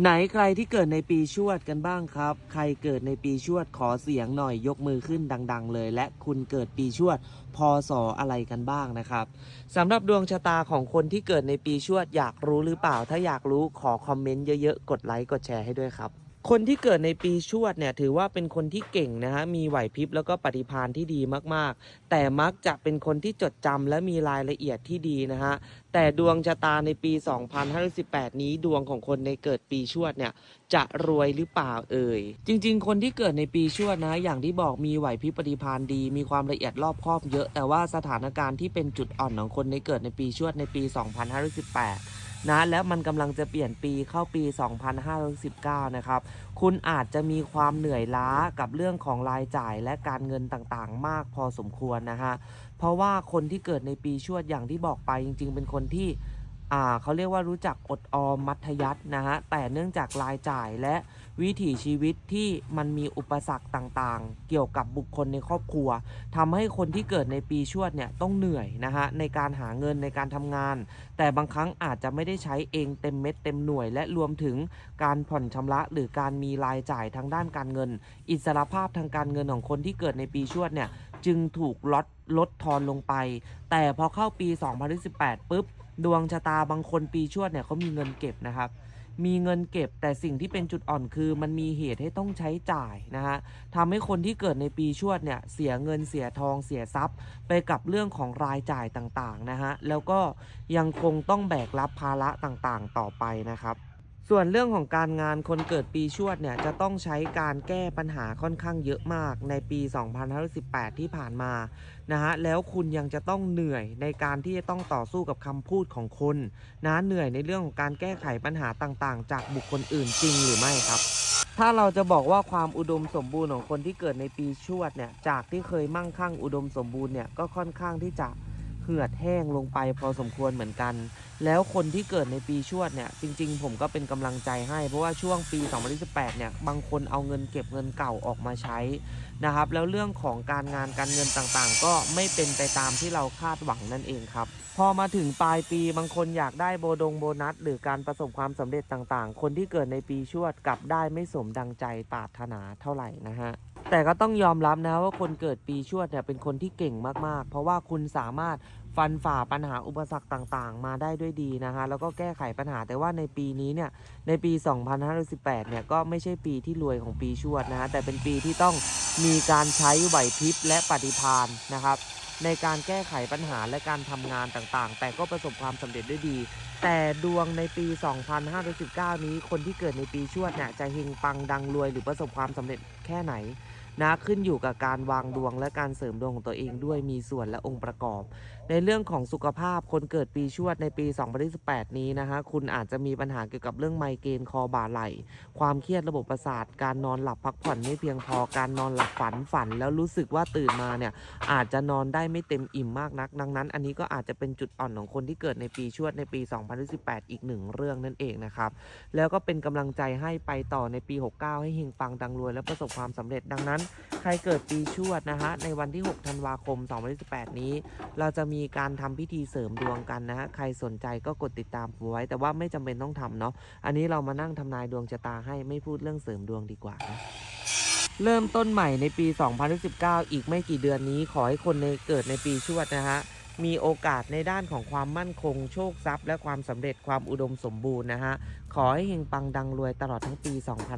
ไหนใครที่เกิดในปีชวดกันบ้างครับ ใครเกิดในปีชวดขอเสียงหน่อยยกมือขึ้นดัง ๆ เลย และคุณเกิดปีชวดพศอะไรกันบ้างนะครับสำหรับดวงชะตาของคนที่เกิดในปีชวดอยากรู้หรือเปล่า ถ้าอยากรู้ขอคอมเมนต์เยอะๆ กดไลค์กดแชร์ให้ด้วยครับ คนที่เกิดในปีชวดเนี่ยถือว่าเป็นคนที่เก่งนะฮะมีไหวพริบแล้วก็ปฏิภาณที่ดีมากๆ แต่มักจะเป็นคนที่จดจำและมีรายละเอียดที่ดีนะฮะแต่ดวงชะตาในปี 2518 นี้ดวงของคนในเกิดปีชวดเนี่ยจะรวยหรือเปล่าเอ่ย จริง ๆ คนที่เกิดในปีชวดนะ อย่างที่บอกมีไหวพริบปฏิภาณดี มีความละเอียดรอบคอบเยอะ แต่ว่าสถานการณ์ที่เป็นจุดอ่อนของคนในเกิดในปีชวดในปี 2518 นะแล้วมันกำลังจะเปลี่ยนปีเข้าปี 2519 นะครับ คุณอาจจะมีความเหนื่อยล้ากับเรื่องของรายจ่ายและการเงินต่างๆ มากพอสมควรนะฮะเพราะว่าคนที่เกิดในปีชวดอย่างที่บอกไปจริง ๆ เป็นคนที่ อ่าเขาเรียกว่ารู้จักอดออมมัธยัตินะฮะแต่เนื่องจากรายจ่ายและวิถีชีวิตที่มันมีอุปสรรคต่างๆ เกี่ยวกับบุคคลในครอบครัวทำให้คนที่เกิดในปีชวดเนี่ยต้องเหนื่อยนะฮะในการหาเงินในการทำงาน แต่บางครั้งอาจจะไม่ได้ใช้เองเต็มเม็ดเต็มหน่วย และรวมถึงการผ่อนชำระหรือการมีรายจ่ายทางด้านการเงิน อิสรภาพทางการเงินของคนที่เกิดในปีชวดเนี่ย จึงถูกลดลดทอนลงไป แต่พอเข้าปี 2018ปุ๊บ ดวงชะตาบางคนปีชวดเนี่ยเขามีเงินเก็บนะครับ มีเงินเก็บแต่สิ่งที่เป็นจุดอ่อนคือมันมีเหตุให้ต้องใช้จ่ายนะฮะทำให้คนที่เกิดในปีชวดเนี่ยเสียเงินเสียทองเสียทรัพย์ ไปกับเรื่องของรายจ่ายต่างๆนะฮะแล้วก็ยังคงต้องแบกรับภาระต่างๆต่อไปนะครับ ส่วนเรื่องของการงานคนเกิดปีชวดเนี่ยจะต้องใช้การแก้ปัญหาค่อนข้างเยอะมากในปี 2518 ที่ผ่านมานะฮะแล้วคุณยังจะต้องเหนื่อยในการที่จะต้องต่อสู้กับคำพูดของคนนะเหนื่อยในเรื่องของการแก้ไขปัญหาต่างๆ จากบุคคลอื่นจริงหรือไม่ครับ ถ้าเราจะบอกว่าความอุดมสมบูรณ์ของคนที่เกิดในปีชวดเนี่ยจากที่เคยมั่งคั่งอุดมสมบูรณ์เนี่ยก็ค่อนข้างที่จะ เหือดแห้งลงไปพอสมควรเหมือนกัน แล้วคนที่เกิดในปีชวดเนี่ย จริง ๆ ผมก็เป็นกำลังใจให้ เพราะว่าช่วงปี 2018 เนี่ย บางคนเอาเงินเก็บเงินเก่าออกมาใช้นะครับ แล้วเรื่องของการงานการเงินต่างๆ ก็ไม่เป็นไปตามที่เราคาดหวังนั่นเองครับ พอมาถึงปลายปีบางคนอยากได้โบดงโบนัส หรือการประสบความสำเร็จต่างๆ คนที่เกิดในปีชวดกลับได้ไม่สมดังใจปรารถนาเท่าไหร่นะฮะ แต่ก็ต้องยอมรับนะว่าคนเกิดปีชวดเนี่ยเป็นคนที่เก่งมากๆ เพราะว่าคุณสามารถฟันฝ่าปัญหาอุปสรรคต่างๆ มาได้ด้วยดีนะฮะแล้วก็แก้ไขปัญหาแต่ว่าในปีนี้เนี่ย ในปี 2518 เนี่ย ก็ไม่ใช่ปีที่รวยของปีชวดนะฮะแต่เป็นปีที่ต้องมีการใช้ไหวพริบและปฏิภาณนะครับ ในการแก้ไขปัญหาและการทำงานต่างๆ แต่ก็ประสบความสำเร็จด้วยดี แต่ดวงในปี 2519 นี้คนที่เกิดในปีชวดเนี่ยจะเฮงปังดังรวยหรือประสบความสำเร็จแค่ไหน นะขึ้นอยู่กับการวางดวงและการเสริมดวงของตัวเองด้วยมีส่วนและองค์ประกอบ ในเรื่องของสุขภาพคนเกิดปีชวดในปี 2018 นี้นะคะ คุณอาจจะมีปัญหาเกี่ยวกับเรื่องไมเกรนคอบ่าไหล่ความเครียดระบบประสาท การนอนหลับพักผ่อนไม่เพียงพอการนอนหลับฝันฝัน แล้วรู้สึกว่าตื่นมาเนี่ยอาจจะนอนได้ไม่เต็มอิ่มมากนัก ดังนั้น อันนี้ก็อาจจะเป็นจุดอ่อนของคนที่เกิดในปีชวดในปี 2018 อีกหนึ่งเรื่องนั่นเองนะครับแล้วก็เป็นกำลังใจให้ไปต่อในปี 69 ให้เฮงปังดังรวยและประสบความสำเร็จดังนั้นใครเกิดปีชวดนะฮะในวันที่ 6 ธันวาคม 2018 นี้ เราจะมีการทำพิธีเสริมดวงกันนะฮะใครสนใจก็กดติดตามผมไว้ แต่ว่าไม่จำเป็นต้องทำเนาะอันนี้เรามานั่งทำนายดวงชะตาให้ไม่พูดเรื่องเสริมดวงดีกว่านะเริ่มต้นใหม่ในปี 2019 อีกไม่กี่เดือนนี้ขอให้คนในเกิดในปีชวดนะฮะ มีโอกาสในด้านของความมั่นคง โชคทรัพย์ และความสำเร็จความอุดมสมบูรณ์นะฮะ ขอให้เฮงปังดังรวยตลอดทั้งปี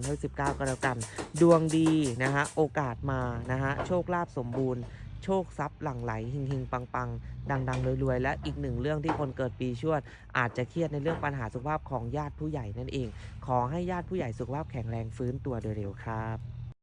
2019ก็แล้วกัน ดวงดีนะฮะ โอกาสมานะฮะ โชคลาภสมบูรณ์โชคทรัพย์หลั่งไหลเฮงเฮงปังปังดังดังรวยรวยและอีกหนึ่งเรื่องที่คนเกิดปีชวด อาจจะเครียดในเรื่องปัญหาสุขภาพของญาติผู้ใหญ่นั่นเอง ขอให้ญาติผู้ใหญ่สุขภาพแข็งแรงฟื้นตัวโดยเร็วครับ